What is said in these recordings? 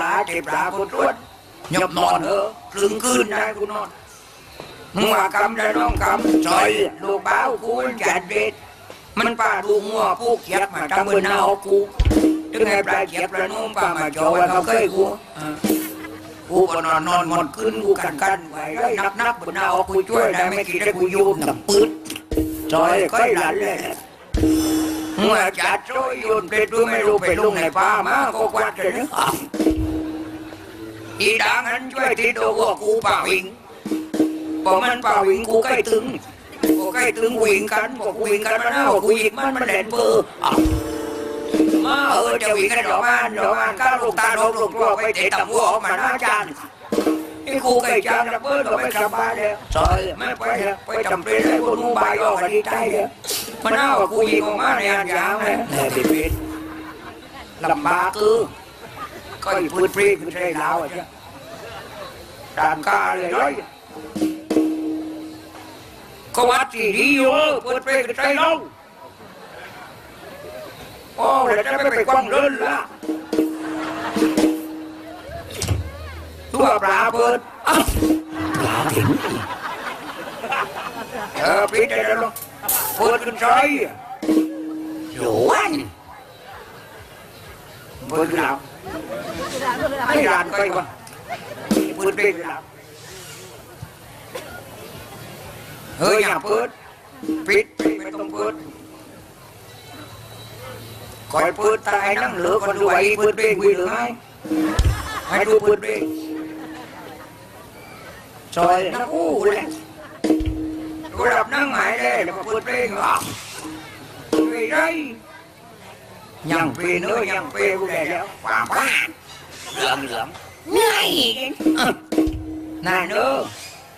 ปลาเจ็บปลาคนรวดยบนอนเออครึ่งคืนได้กูนอนมึงว่ากำได้น้องกำใช่ลูกบ้าวกูมันจัดเด็ดมันป่าดูงัวผู้เขียดมาทำเงินเอากูถึงไงปลาเขียดปลานุ่มป่ามาจอยเขาเคยกูอ่ากูก็นอนนอนหมดคืนกูกันกันไว้ได้นักนักบนเอากูช่วยได้ไม่กี่ได้กูโยนกับปืนจอยก็หลันเลยเมื่อจัดโจยโยนไปดูไม่รู้ไปลงในป่ามาก็กวาดเลยนะ อีดังนั้นช่วยที่ตัวว่ากูป่าวิ่งพอมันป่าวิ่งกูใกล้ถึงกูใกล้ถึงวิ่งกันพอกูวิ่งกันมันเอากูยิงมันมันแหลนเบอร์อ้าวมาเออจะวิ่งกันดอกมันดอกมันก้าวลูกตาโดนลูกตัวไปเตะตับหัวออกมาหน้าจานไอ้กูไก่จานระเบิดก็ไม่สบายเลยซอยไม่ไปเลยไปจำเป็นเลยกูนุ่งใบก็กันดีใจเลยมันเอากูยิงออกมาในอันยาวเลยแหละปิดลำบากคือ ก็อีพื้นปรีคือใช่ลาวอะจ้ะตามกาเลยร้อยก็วัดที่ดีอยู่พื้นปรีคือใช่เราโอ้แล้วจะไม่ไปกว้างเล่นละตัวปลาเปิดอ้าวปลาถึงเออปิดได้แล้วลูกเปิดกันใช่หลวนเปิดกันแล้ว ไม่ร้านใครวะเปิดได้แล้วเฮ้ยอย่าเปิดปิดปิดไม่ต้องเปิดคอยเปิดตายนั่งเหลือคนดูไอ้เปิดเบรกวิ่งหรือไม่ให้ดูเปิดเบรกซอยนักอู้เลยกูหลับนั่งหายเลยแล้วมาเปิดเพลงอะไม่ได้ยังเพลงเนอะยังเพลงกูได้แล้วฟ้าบ้าน เหลืองเหลืองไงนายเนอะ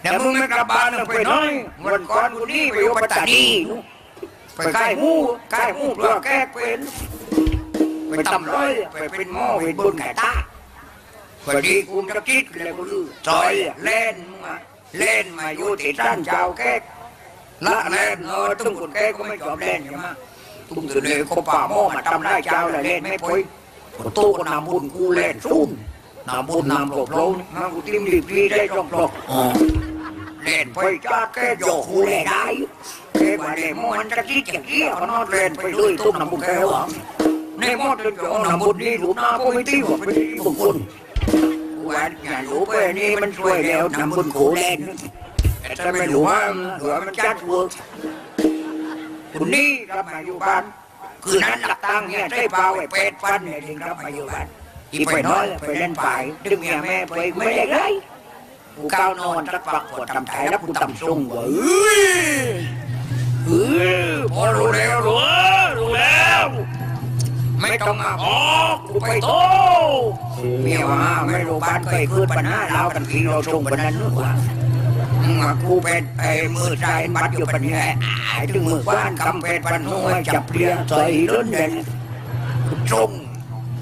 เดี๋ยวมึงไม่กลับบ้านเลยไปน้อยวันก่อนกูนี่ไปอยู่ปัตตานีนู่นไปใกล้หมูใกล้หมูเพื่อแก้เป็นไปตำร้อยไปเป็นหม้อเห็นบนไก่ตาพอดีกูจะคิดเลยกูลือซอยเล่นมาเล่นมาอยู่ที่ร้านเจ้าแก้ละเล่นเออตุ้งคนแก่ก็ไม่ชอบเล่นใช่ไหมตุ้งตัวนี้เขาป่าหม้อมาทำได้เจ้าเลยเล่นไม่พ้ย คนโตก็นำบุญกูเล่นซุ่มนำบุญนำหลบลงมากูติมรีบรีได้ตรงตรงเล่นไปจ้าแกโยกกูเล่นได้แกว่าเล่นมันจะคิดอย่างนี้เขานอนเล่นไปเลยตุ้งนำบุญแกหวังในม้อเดินโยนำบุญนี่หลูหน้าก็ไม่ตีหัวไปตีบุญคุณว่าอย่าหลูไปนี่มันช่วยแล้วนำบุญกูเล่นแต่ไม่หลวงหลวงมันจัดเวิร์กคุณนี่รับมาอยู่บ้าน คืนนั้นหลับตังเนี่ยใช้เปล่าไอ้เป็ดฟันเนี่ยถึงรับมาอยู่บ้านอีไปน้อยไปเล่นป่ายดึงเมียแม่ไปไม่ได้ไรกูก้าวนอนสักปักปวดทำไทยแล้วกูตำซุ่งเว้ยเออพอรู้แล้วรู้รู้แล้ว ไม่ต้องมาบอกกูไปโตเมียว่าไม่รู้บ้านเคยคืนปัญหาเรากันทีเราส่งปัญหานู้นว่า กูเป็นไอ้มือใจมัดอยู่ปันนี้ไอ้ถึงมือบ้านกำเป็นปันหัวจับเรียใส่ล้นเด่นจง